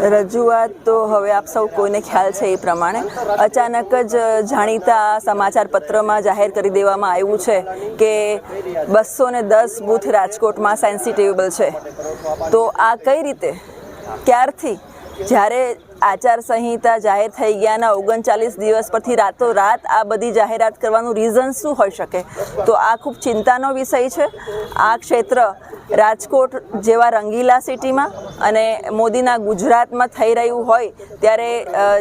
રજૂઆત તો હવે આપ સૌ કોઈને ખ્યાલ છે એ પ્રમાણે. અચાનક જ જાણીતા સમાચાર પત્રમાં જાહેર કરી દેવામાં આવ્યું છે કે બસો ને દસ બૂથ રાજકોટમાં સેન્સિટેબલ છે. તો આ કઈ રીતે? ક્યારથી? જ્યારે આચારસંહિતા જાહેર થઈ ગયાના ઓગણચાલીસ દિવસ પરથી રાતો રાત આ બધી જાહેરાત કરવાનું રીઝન શું હોઈ શકે? તો આ ખૂબ ચિંતાનો વિષય છે. આ ક્ષેત્ર રાજકોટ જેવા રંગીલા સિટીમાં અને મોદીના ગુજરાતમાં થઈ રહ્યું હોય ત્યારે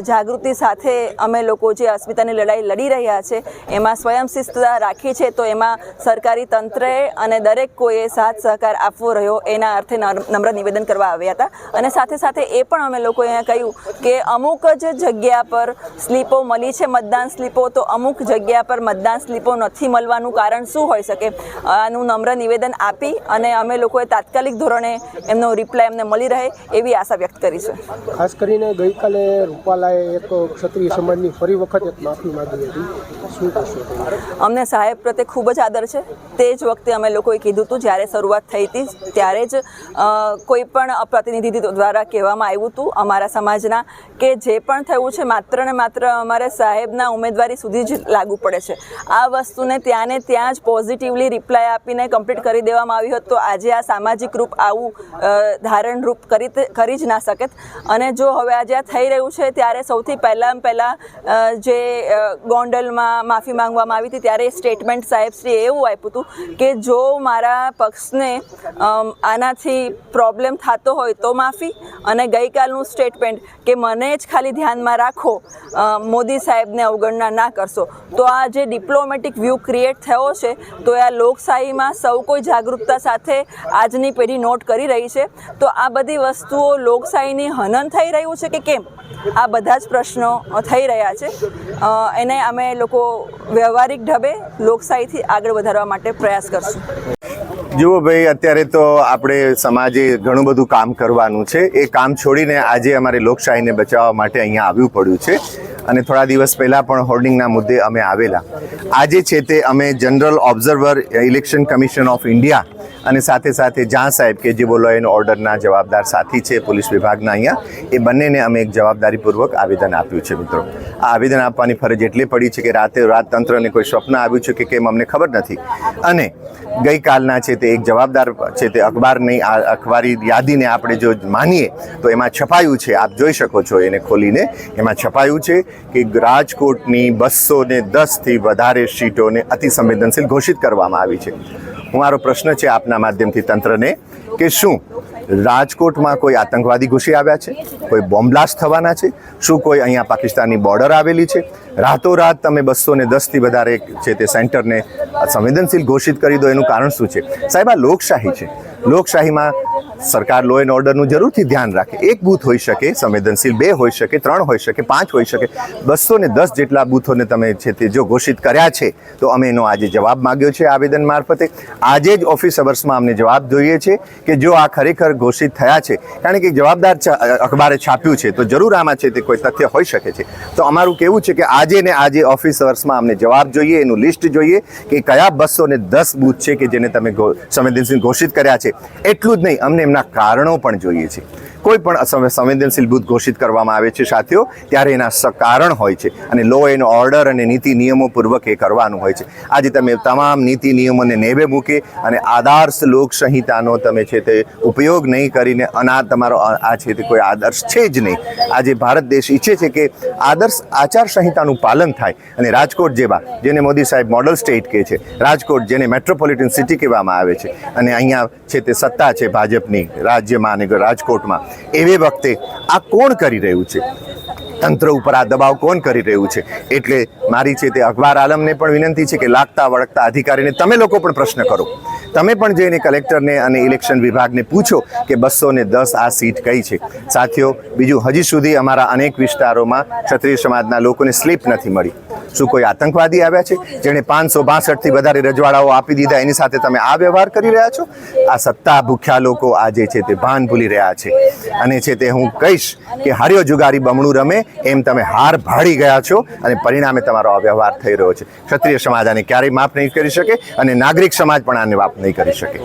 જાગૃતિ સાથે અમે લોકો જે અસ્મિતાની લડાઈ લડી રહ્યા છે, એમાં સ્વયંશિસ્તતા રાખી છે, તો એમાં સરકારી તંત્રએ અને દરેક કોઈએ સાથ સહકાર આપવો રહ્યો એના અર્થે નમ્ર નિવેદન કરવા આવ્યા હતા. અને સાથે સાથે એ પણ અમે લોકોએ કહ્યું કે અમુક જ જગ્યા પર સ્લીપો મળી છે મતદાન સ્લીપો તો અમુક જગ્યા પર મતદાન સ્લીપો નથી મળવાનું કારણ શું હોઈ શકે? આનું નમ્ર નિવેદન આપી અને અમે લોકોએ તાત્કાલિક ધોરણે એમનો રિપ્લાય એમને મળી રહે એવી આશા વ્યક્ત કરી છે. ખાસ કરીને ગઈકાલે રૂપાલાએ એક ક્ષત્રિય સમાજની ફરી વખત એક માફી માંગી હતી. શું કહેશો અમને સાહેબ પ્રત્યે ખૂબ જ આદર છે. તે જ વખતે અમે લોકોએ કીધું હતું જ્યારે શરૂઆત થઈ હતી ત્યારે જ કોઈ પણ પ્રતિનિધિ દ્વારા કહેવામાં આવ્યું હતું અમારા સમાજના કે જે પણ થયું છે, માત્ર ને માત્ર અમારે સાહેબના ઉમેદવારી સુધી જ લાગુ પડે છે. આ વસ્તુને ત્યાં ને ત્યાં જ પોઝિટિવલી રિપ્લાય આપીને કમ્પ્લીટ કરી દેવામાં આવી હોત તો આજે આ સામાજિક રૂપ આવું ધારણ રૂપ કરી કરી જ ના શકત. અને જો હવે આજે આ થઈ રહ્યું છે, ત્યારે સૌથી પહેલાં પહેલાં જે ગોંડલમાં માફી માંગવામાં આવી હતી, ત્યારે સ્ટેટમેન્ટ સાહેબશ્રીએ એવું આપ્યું હતું કે જો મારા પક્ષને આનાથી પ્રોબ્લેમ થતો હોય તો માફી. અને ગઈકાલનું સ્ટેટમેન્ટ કે મને જ ખાલી ધ્યાનમાં રાખો મોદી સાહેબને અવગણના ના કરશો. તો આ જે ડિપ્લોમેટિક વ્યૂ ક્રિએટ થયો છે, તો આ લોકશાહીમાં સૌ કોઈ જાગૃતતા સાથે આજની પેઢી નોટ કરી રહી છે. તો આ બધી વસ્તુઓ લોકશાહીની હનન થઈ રહ્યું છે કે કેમ? આ બધા જ પ્રશ્નો થઈ રહ્યા છે. એને અમે લોકો વ્યવહારિક ઢબે લોકશાહીથી આગળ વધારવા માટે પ્રયાસ કરશું. જુઓ ભાઈ, અત્યારે તો આપણે સમાજે ઘણું બધું કામ કરવાનું છે. એ કામ છોડીને આજે અમારે લોકશાહીને બચાવવા માટે અહીંયા આવવું પડ્યું છે. અને થોડા દિવસ પહેલાં પણ હોર્ડિંગના મુદ્દે અમે આવેલા. આજે છે તે અમે general observer election commission of India અને સાથે સાથે જ્યાં સાહેબ કે જે બોલો એન ઓર્ડરના જવાબદાર સાથી છે પોલીસ વિભાગના અહીંયા, એ બંનેને અમે એક જવાબદારીપૂર્વક આવેદન આપ્યું છે મિત્રો. આ આવેદન આપવાની ફરજ એટલી પડી છે કે રાતે રાત તંત્રને કોઈ સ્વપ્ન આવ્યું છે કે કેમ અમને ખબર નથી. અને ગઈકાલના છે તે એક જવાબદાર છે તે અખબારની આ અખબારી યાદીને આપણે જો માનીએ, તો એમાં છપાયું છે, આપ જોઈ શકો છો એને ખોલીને, એમાં છપાયું છે કે રાજકોટની બસો ને દસથી વધારે સીટોને અતિ સંવેદનશીલ ઘોષિત કરવામાં આવી છે. હું મારો પ્રશ્ન છે આપના માધ્યમથી તંત્રને કે શું રાજકોટમાં કોઈ આતંકવાદી ઘૂસી આવ્યા છે? કોઈ બોમ્બ બ્લાસ્ટ થવાના છે? શું કોઈ અહીંયા પાકિસ્તાનની બોર્ડર આવેલી છે? રાતોરાત તમે બસો ને દસથી વધારે છે તે સેન્ટરને સંવેદનશીલ ઘોષિત કરી દો, એનું કારણ શું છે? સાહેબ, આ લોકશાહી છે. લોકશાહીમાં સરકાર લો એન્ડ ઓર્ડરનું જરૂરથી ધ્યાન રાખે. એક બૂથ હોઈ શકે, સંવેદનશીલ બે હોઈ શકે, ત્રણ હોઈ શકે, પાંચ હોઈ શકે, બસો ને દસ જેટલા બૂથોને તમે છે તે જો ઘોષિત કર્યા છે, તો અમે એનો આજે જવાબ માગ્યો છે આવેદન મારફતે. આજે જ ઓફિસ અવર્સમાં અમને જવાબ જોઈએ છે કે જો આ ખરેખર ઘોષિત થયા છે, કારણ કે જવાબદાર અખબારે છાપ્યું છે, તો જરૂર આમાં છે તે કોઈ તથ્ય હોઈ શકે છે. તો અમારું કેવું છે કે આજે ને આજે ઓફિસ અવર્સમાં અમને જવાબ જોઈએ, એનું લિસ્ટ જોઈએ કે કયા બસો ને દસ બૂથ છે કે જેને તમે સંવેદનશીલ ઘોષિત કર્યા છે. એટલું જ નહીં, અમને એમના કારણો પણ જોઈએ છે. કોઈ પણ સંવેદનશીલ બૂથ ઘોષિત કરવામાં આવે છે સાથીઓ, ત્યારે એના કારણ હોય છે અને લો એન્ડ ઓર્ડર અને નીતિ નિયમો પૂર્વક એ કરવાનું હોય છે. આજે તમે તમામ નીતિ નિયમોને નેવે મૂકી અને આદર્શ લોકસંહિતાનો તમે છે તે ઉપયોગ નહીં કરીને અના તમારો આ છે તે કોઈ આદર્શ છે જ નહીં. આજે ભારત દેશ ઈચ્છે છે કે આદર્શ આચાર સંહિતાનું પાલન થાય અને રાજકોટ જેવા, જેને મોદી સાહેબ મોડલ સ્ટેટ કહે છે, રાજકોટ જેને મેટ્રોપોલિટન સિટી કહેવામાં આવે છે અને અહીંયા છે તે સત્તા છે ભાજપની રાજ્યમાં અને રાજકોટમાં. એવે વખતે આ કોણ કરી રહ્યું છે? તંત્ર ઉપર આ દબાવ કોણ કરી રહ્યું છે? એટલે મારી છે તે અખબાર આલમને પણ વિનંતી છે કે લાગતા વળગતા અધિકારીને તમે લોકો પણ પ્રશ્ન કરો. તમે પણ જઈને કલેક્ટરને અને ઇલેક્શન વિભાગને પૂછો કે બસો ને દસ આ સીટ કઈ છે? સાથીઓ, બીજું હજી સુધી અમારા અનેક વિસ્તારોમાં ક્ષત્રિય સમાજના લોકોને સ્લીપ નથી મળી. શું કોઈ આતંકવાદી આવ્યા છે? જેણે પાંચસો બાસઠથી વધારે રજવાડાઓ આપી દીધા, એની સાથે તમે આ વ્યવહાર કરી રહ્યા છો? આ સત્તા ભૂખ્યા લોકો આજે છે તે ભાન ભૂલી રહ્યા છે. અને છે તે હું કહીશ કે હાર્યો જુગારી બમણું રમે, એમ તમે હાર ભાડી ગયા છો અને પરિણામે તમારો અવ્યવહાર વ્યવહાર થઈ રહ્યો છે. ક્ષત્રિય સમાજ આને ક્યારેય માફ નહીં કરી શકે અને નાગરિક સમાજ પણ આને માફ નહીં કરી શકે.